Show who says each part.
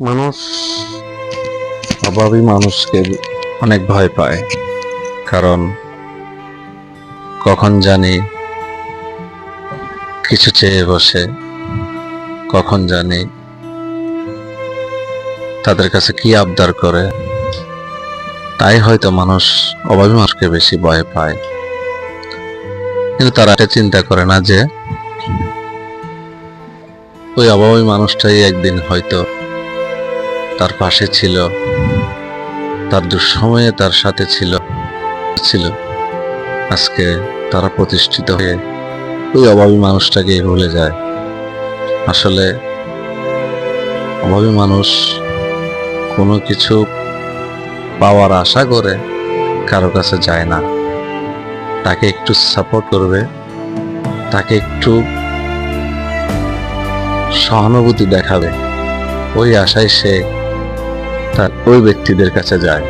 Speaker 1: মানুষ, অভাবী মানুষকে অনেক ভয় পায়। কারণ কখন জানি কিছু চেয়ে বসে, কখন জানি তাদের কাছে কি আবদার করে। তাই হয়তো মানুষ অভাবী মানুষকে বেশি ভয় পায়। কিন্তু তারা এটা চিন্তা করে না যে, ওই অভাবী মানুষটাই একদিন হয়তো তার পাশে ছিল, তার দুঃসময়ে তার সাথে ছিল ছিল। আজকে তারা প্রতিষ্ঠিত হয়ে ওই অভাবী মানুষটাকে ভুলে যায়। আসলে অভাবী মানুষ কোনো কিছু পাওয়ার আশা করে কারও কাছে যায় না। তাকে একটু সাপোর্ট করবে, তাকে একটু সহানুভূতি দেখাবে। ওই আশায় সে তার ওই ব্যক্তিদের কাছে যায়।